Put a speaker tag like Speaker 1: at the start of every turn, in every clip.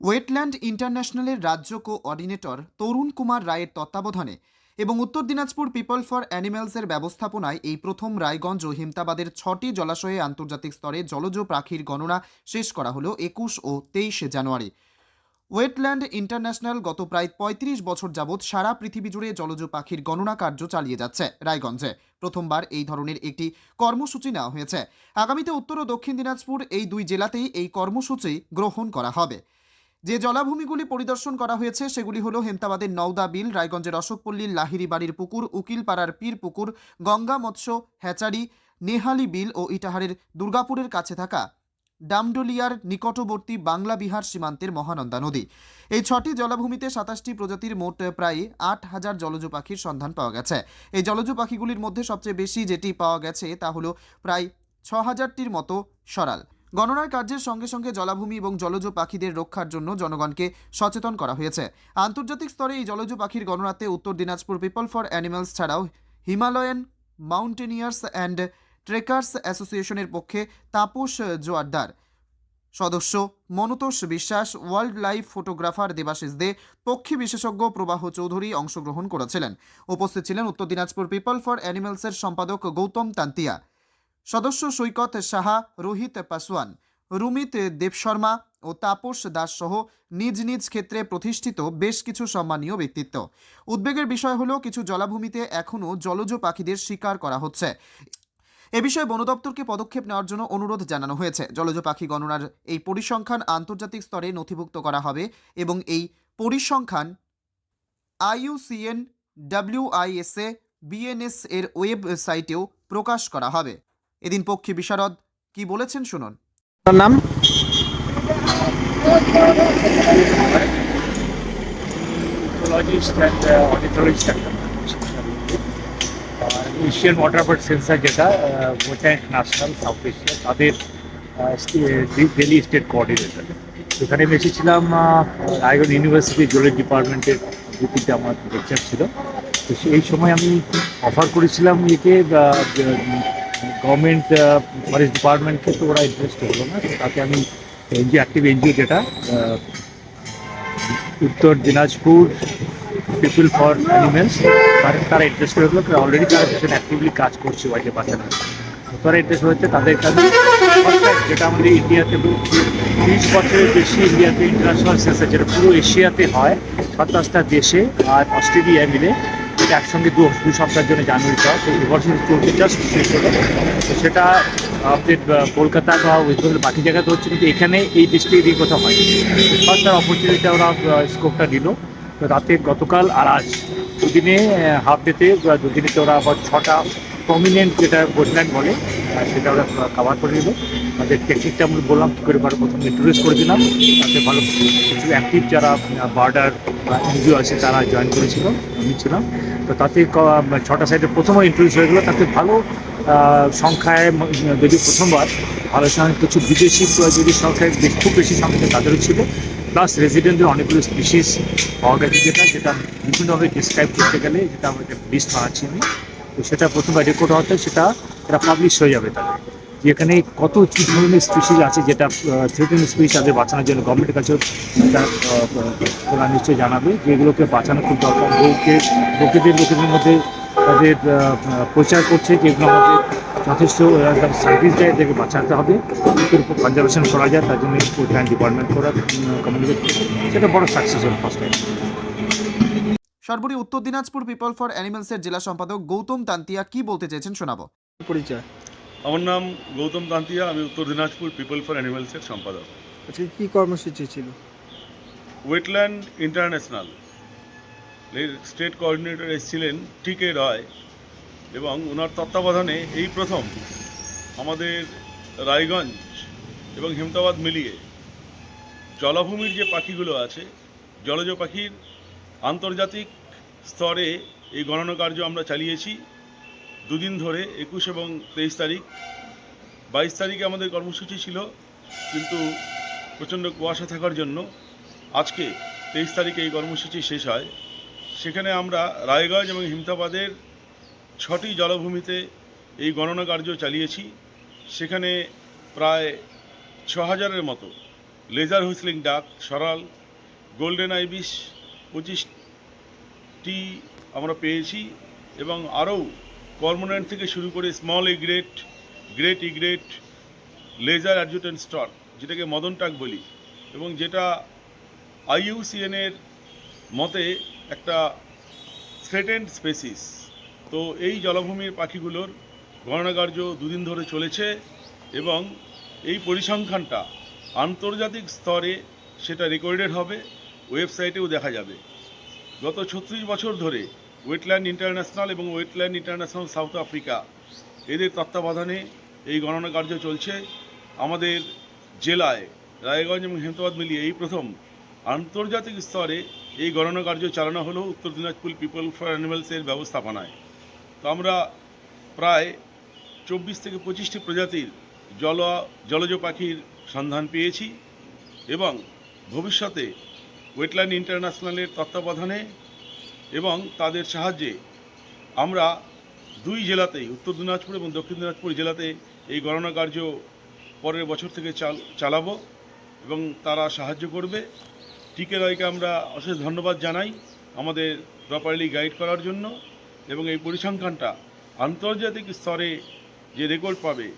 Speaker 1: Wetland ইন্টারন্যাশনালের রাজ্য coordinator তরুণ কুমার রায়ের তত্ত্বাবধানে এবং উত্তর দিনাজপুর পিপল ফর অ্যানিম্যালসের ব্যবস্থাপনায় এই প্রথম রায়গঞ্জ ও হিমতাবাদের ছটি জলাশয়ে আন্তর্জাতিক স্তরে জলজ পাখির গণনা শেষ করা হলো একুশ ও তেইশে জানুয়ারি। ওয়েটল্যান্ড ইন্টারন্যাশনাল গত প্রায় পঁয়ত্রিশ বছর যাবৎ সারা পৃথিবী জুড়ে জলজ পাখির গণনা কার্য চালিয়ে যাচ্ছে রায়গঞ্জে। প্রথমবার এই ধরনের একটি কর্মসূচি নেওয়া হয়েছে। আগামীতে উত্তর ও দক্ষিণ দিনাজপুর এই দুই জেলাতেই এই কর্মসূচি গ্রহণ করা হবে। যে জলাভূমিগুলি পরিদর্শন করা হয়েছে, সেগুলি হলো হেমতাবাদের নওদা বিল, রায়গঞ্জের অশোকপল্লীর লাহিরি বাড়ির পুকুর, উকিলপাড়ার পীর পুকুর, গঙ্গা মৎস্য, হ্যাচারি, নেহালি বিল ও ইটাহারের দুর্গাপুরের কাছে থাকা ডামডোলিয়ার নিকটবর্তী বাংলা বিহার সীমান্তের মহানন্দা নদী। এই ছটি জলাভূমিতে সাতাশটি প্রজাতির মোট প্রায় আট হাজার জলজ পাখির সন্ধান পাওয়া গেছে। এই জলজ পাখিগুলির মধ্যে সবচেয়ে বেশি যেটি পাওয়া গেছে তা হলো প্রায় ছ হাজারটির মতো সরাল। গণনার কার্যের সঙ্গে সঙ্গে জলাভূমি এবং জলজ পাখিদের রক্ষার জন্য জনগণকে সচেতন করা হয়েছে। আন্তর্জাতিক স্তরে এই জলজ পাখির গণনাতে Uttar Dinajpur people for animals ছাড়াও হিমালয়ান মাউন্টেনিয়ার্স অ্যান্ড ট্রেকার্স অ্যাসোসিয়েশনের পক্ষে তাপস জোয়ারদার। সদস্য Manatosh Biswas world life photographer Debashis De, পক্ষী বিশেষজ্ঞ প্রবাহ চৌধুরী অংশগ্রহণ করেছিলেন। উপস্থিত ছিলেন উত্তর দিনাজপুর পিপল ফর অ্যানিমালসের সম্পাদক গৌতম তান্তিয়া। সদস্য সৈকত সাহা, রোহিত পাসওয়ান, রুমিত দেবশর্মা ও তাপস দাস সহ নিজ নিজ ক্ষেত্রে প্রতিষ্ঠিত বেশ কিছু সম্মানীয় ব্যক্তিত্ব। উদ্বেগের বিষয় হলো কিছু জলাভূমিতে এখনও জলজ পাখিদের শিকার করা হচ্ছে। এ বিষয়ে বন দপ্তরকে পদক্ষেপ নেওয়ার জন্য অনুরোধ জানানো হয়েছে। জলজ পাখি গণনার এই পরিসংখ্যান আন্তর্জাতিক স্তরে নথিভুক্ত করা হবে এবং এই পরিসংখ্যান আইইউসিএন, ডাব্লিউআইএসএ, বিএনএস এর ওয়েবসাইটেও প্রকাশ করা হবে। এদিন পক্ষী বিশারদ কি বলেছেন শুনুন।
Speaker 2: তার নাম?
Speaker 3: Uh, এশিয়ান ওয়াটারবার্ড সেন্সার যেটা গোটা ন্যাশনাল সাউথ এশিয়া তাদের দিল্লি স্টেট কোঅর্ডিনেটর সেখানে আমি এসেছিলাম রায়গঞ্জ ইউনিভার্সিটি জলের ডিপার্টমেন্টের ডিউটিতে আমার লেকচার ছিল। তো সেই সময় আমি অফার করেছিলাম ইয়েকে গভর্নমেন্ট ফরেস্ট ডিপার্টমেন্টকে তো ওরা ইন্টারেস্ট হলো না তাকে আমি এনজিও অ্যাক্টিভ এনজিও যেটা উত্তর দিনাজপুর পিপল ফর অ্যানিমেলস তারা তারা ইন্টারেস্ট হয়েছিল অলরেডি তারা ভীষণ অ্যাক্টিভলি কাজ করছে ওয়াইল্ডে বাঁচানোর তারা ইন্টারেস্ট হয়েছে, তাদের কাছে যেটা আমাদের ইন্ডিয়াতে তিরিশ বছরের বেশি ইন্ডিয়াতে ইন্টারন্যাশনাল সেন্সার যেটা পুরো এশিয়াতে হয়, সাতাশটা দেশে আর অস্ট্রেলিয়া মিলে। একসঙ্গে দু দু সপ্তাহের জন্য জানুয়ারি চল তো এবছর চলছে জাস্ট শেষ হলো তো সেটা আহ, কলকাতা বা ওয়েস্ট বেঙ্গল বাকি জায়গাতে হচ্ছে কিন্তু এখানে এই ডিস্ট্রিক্ট এই কোথাও হয়। ফার্স্ট তার অপরচুনিটিটা ওরা স্কোপটা দিল। রাতে গতকাল আর আজ দুদিনে হাফ ডেতে দুদিনেতে ওরা আবার ছটা প্রমিনেন্ট যেটা গোটল্যান্ড বলে সেটা ওরা কাভার করে দিল তাদের টেকনিকটা আমি বললাম, কী করে পারো প্রথমে ইন্ট্রোডিউস করে দিলাম, তাতে ভালো কিছু অ্যাক্টিভ যারা বার্ডার এনজিও আছে, তারা জয়েন করেছিল, আমি ছিলাম। তো তাতে ছটা সাইডে প্রথমে ইন্ট্রোডিউস হয়ে গেলো, তাতে ভালো সংখ্যায় যদি প্রথমবার, ভালো সংখ্যায় কিছু বিদেশি যদি সংখ্যায় খুব বেশি সংখ্যায় তাদেরও ছিল। প্লাস রেসিডেন্টের অনেকগুলো স্পিসিস পাওয়া গেছে যেটা যেটা বিভিন্নভাবে ডিসক্রাইব করতে গেলে, যেটা আমাদের লিস্ট বানাচ্ছি আমি। তো সেটা প্রথমবার রেকর্ড হতে সেটা এটা পাবলিশ হয়ে যাবে তাহলে। যে এখানে কত কি ধরনের স্পিসিস আছে যেটা থ্রেটেন স্পিসিস তাদের বাঁচানোর জন্য গভর্নমেন্টের কাছেও ওরা নিশ্চয়ই জানাবে যে এগুলোকে বাঁচানো খুব দরকার। লোকে, লোকেদের লোকেদের মধ্যে তাদের প্রচার করছে যে এগুলো আমাদের যথেষ্ট সার্ভিস দেয়, এদেরকে বাঁচাতে হবে। এদের উপর কনজারভেশন করা যায়, তার জন্য উদ্যান ডিপার্টমেন্ট করা কমিউনিকেট সেটা বড় সাকসেস হল ফার্স্ট টাইম
Speaker 1: সর্বোপরি উত্তর দিনাজপুর পিপল ফর অ্যানিমালসের জেলা সম্পাদক গৌতম তান্তিয়া কি বলতে চেয়েছেন শোনাবো।
Speaker 2: পরিচয়?
Speaker 4: আমার নাম গৌতম কান্তিয়া আমি উত্তর দিনাজপুর পিপল ফর অ্যানিমালসের সম্পাদক।
Speaker 2: আজকে কি কর্মসূচি ছিল?
Speaker 4: ওয়েটল্যান্ড ইন্টারন্যাশনাল এর স্টেট কোঅর্ডিনেটর এসেছিলেন টিকে রয় এবং ওনার তত্ত্বাবধানে এই প্রথম আমাদের রায়গঞ্জ এবং হেমতাবাদ মিলিয়ে জলাভূমির যে পাখিগুলো আছে জলজ পাখির আন্তর্জাতিক স্তরে এই গণনা কার্য আমরা চালিয়েছি। দুদিন ধরে একুশ এবং তেইশ তারিখ। বাইশ তারিখে আমাদের কর্মসূচি ছিল, কিন্তু প্রচণ্ড কুয়াশা থাকার জন্য আজকে তেইশ তারিখে এই কর্মসূচি শেষ হয়। সেখানে আমরা রায়গঞ্জ এবং হিমতাবাদের ছটি জলভূমিতে এই গণনা কার্য চালিয়েছি। সেখানে প্রায় ছ হাজারের মতো লেজার হুইসলিং ডাক, সরাল, গোল্ডেন আইবিস পঁচিশটি আমরা পেয়েছি এবং আরও কর্মোনেন্ট থেকে শুরু করে small egret great egret lesser adjutant stork যেটাকে মদন টাক বলি, এবং যেটা আইইউসিএনের মতে একটা থ্রেটেন্ড স্পেসিস তো এই জলভূমির পাখিগুলোর গণনাকার্য দুদিন ধরে চলেছে, এবং এই পরিসংখ্যানটা আন্তর্জাতিক স্তরে সেটা রেকর্ডেড হবে ওয়েবসাইটেও দেখা যাবে। গত ছত্রিশ বছর ধরে ওয়েটল্যান্ড ইন্টারন্যাশনাল এবং ওয়েটল্যান্ড ইন্টারন্যাশনাল সাউথ আফ্রিকা এদের তত্ত্বাবধানে এই গণনা কার্য চলছে। আমাদের জেলায়, রায়গঞ্জ এবং হেমতাবাদ মিলিয়ে এই প্রথম আন্তর্জাতিক স্তরে এই গণনা কার্য চালানো হলো উত্তর দিনাজপুর পিপল ফর অ্যানিমালসের ব্যবস্থাপনায়। তো আমরা প্রায় চব্বিশ থেকে পঁচিশটি প্রজাতির জল, জলজ পাখির সন্ধান পেয়েছি এবং ভবিষ্যতে ওয়েটল্যান্ড ইন্টারন্যাশনালের তত্ত্বাবধানে এবং তাদের সাহায্যে আমরা দুই জেলাতেই উত্তর দিনাজপুর এবং দক্ষিণ দিনাজপুর জেলাতে এই গণনা কার্য পরের বছর থেকে চাল, চালাবো এবং তারা সাহায্য করবে। টিকে রয়কে আমরা অশেষ ধন্যবাদ জানাই আমাদের প্রপারলি গাইড করার জন্য এবং এই পরিসংখ্যানটা আন্তর্জাতিক স্তরে যে রেকর্ড পাবে,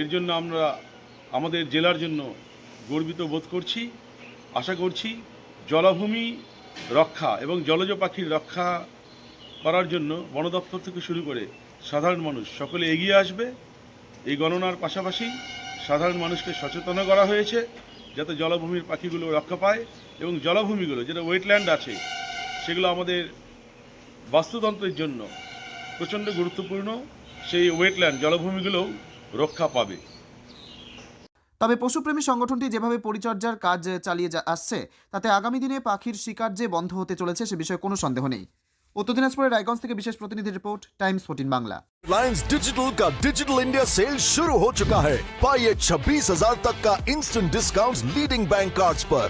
Speaker 4: এর জন্য আমরা আমাদের জেলার জন্য গর্বিত বোধ করছি, আশা করছি জলাভূমি রক্ষা এবং জলজ পাখির রক্ষা করার জন্য বন দপ্তর থেকে শুরু করে সাধারণ মানুষ সকলে এগিয়ে আসবে। এই গণনার পাশাপাশি সাধারণ মানুষকে সচেতন করা হয়েছে যাতে জলাভূমির পাখিগুলো রক্ষা পায় এবং জলাভূমিগুলো, যেটা ওয়েটল্যান্ড আছে, সেগুলো আমাদের বাস্তুতন্ত্রের জন্য প্রচণ্ড গুরুত্বপূর্ণ। সেই ওয়েটল্যান্ড জলাভূমিগুলোও রক্ষা পাবে।
Speaker 1: তবে পশুপ্রেমী সংগঠনটি যেভাবে পরিচর্যার কাজ চালিয়ে যা- আসছে তাতে আগামী দিনে পাখির শিকার যে বন্ধ হতে চলেছে সে বিষয়ে কোনো সন্দেহ নেই উত্তর দিনাজপুরের রায়গঞ্জ থেকে বিশেষ প্রতিনিধি report Times fourteen Bangla
Speaker 5: Reliance digital का डिजिटल इंडिया सेल शुरू हो चुका है पाइए छब्बीस हजार तक का instant discount leading bank cards पर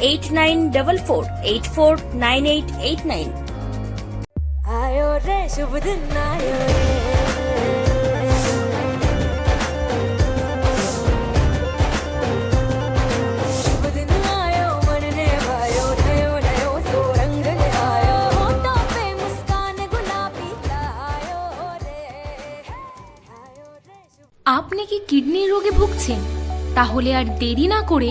Speaker 6: eight nine double four eight four nine eight eight nine আয়ো আয়ো রে
Speaker 7: আপনি কি কিডনি রোগে ভুগছেন তাহলে আর দেরি না করে